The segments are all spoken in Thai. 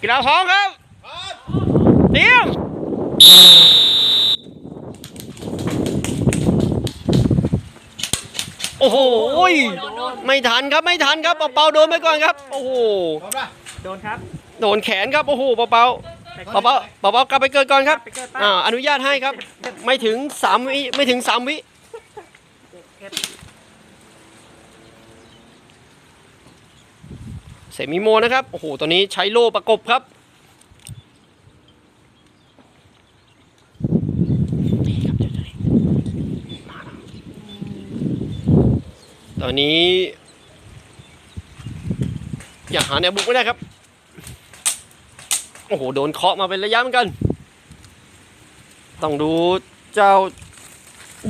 กีฬาพร้อมครับเตรียมโอ้โหยไม่ทันครับไม่ทันครับเปาๆโดนไปก่อนครับ โอ้โหโดนครับ โดนแขนครับโอ้โหเปาๆเปาๆเปาๆกลับไปเกินก่อนครับไปเกิดป้าอ่าอนุญาตให้ครับ ไม่ถึงสามวิไม่ถึงสามวิ เซมิโมนะครับ โอ้โหตอนนี้ใช้โล่ประกบครับตัวนี้ อยังหาแนวบุกไม่ได้ครับ โอ้โห โดนเคาะมาเป็นระยะเหมือนกัน ต้องดูเจ้า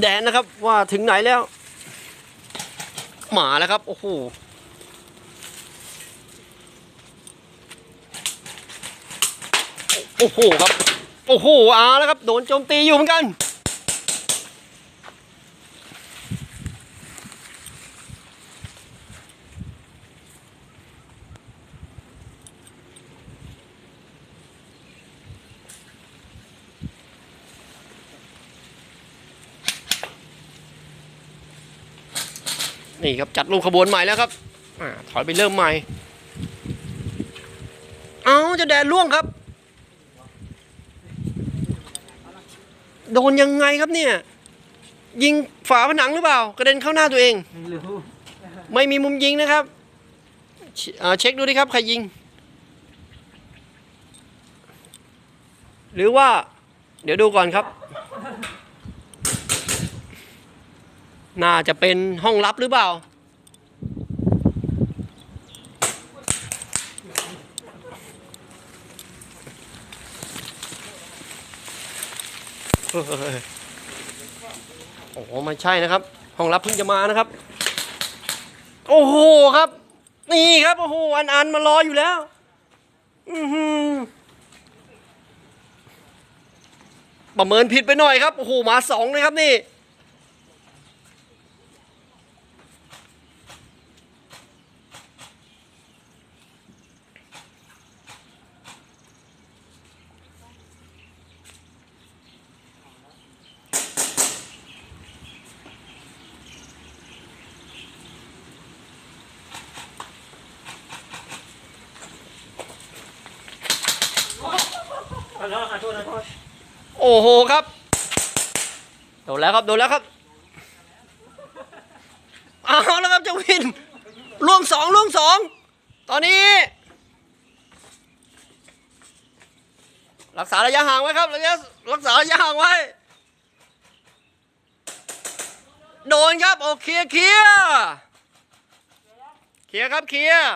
แดนนะครับว่าถึงไหนแล้ว หมาแล้วครับ โอ้โห โอ้โหครับ โอ้โหอาแล้วครับโดนโจมตีอยู่เหมือนกัน นี่ครับจัดลูกขบวนใหม่แล้วครับอถอยไปเริ่มใหม่ เอาจะแดนล่วงครับ โดนยังไงครับเนี่ย ยิงฝาผนังหรือเปล่ากระเด็นเข้าหน้าตัวเอง ไม่รู้ไม่มีมุมยิงนะครับเชอ่าเช็คดูดิครับใครยิง หรือว่า เดี๋ยวดูก่อนครับ น่าจะเป็นห้องลับหรือเปล่า เฮ้ย โอ้โหไม่ใช่นะครับ ห้องรับเพิ่งจะมานะครับ โอ้โหครับ นี่ครับโอ้โหอันอันมารออยู่แล้ว อือหือประเมินผิดไปหน่อยครับ โอ้โหมาสองเลยครับนี่ โอ้โหครับ โดนแล้วครับ โดนแล้วครับ เอาแล้วครับเจ้าวินล่วงสองล่วงสอง ตอนนี้ รักษาระยะห่างไว้ครับระยะรักษาระยะห่างไว้ โดนครับ โอเคเคลียร์เคลียร์ครับเคลียร์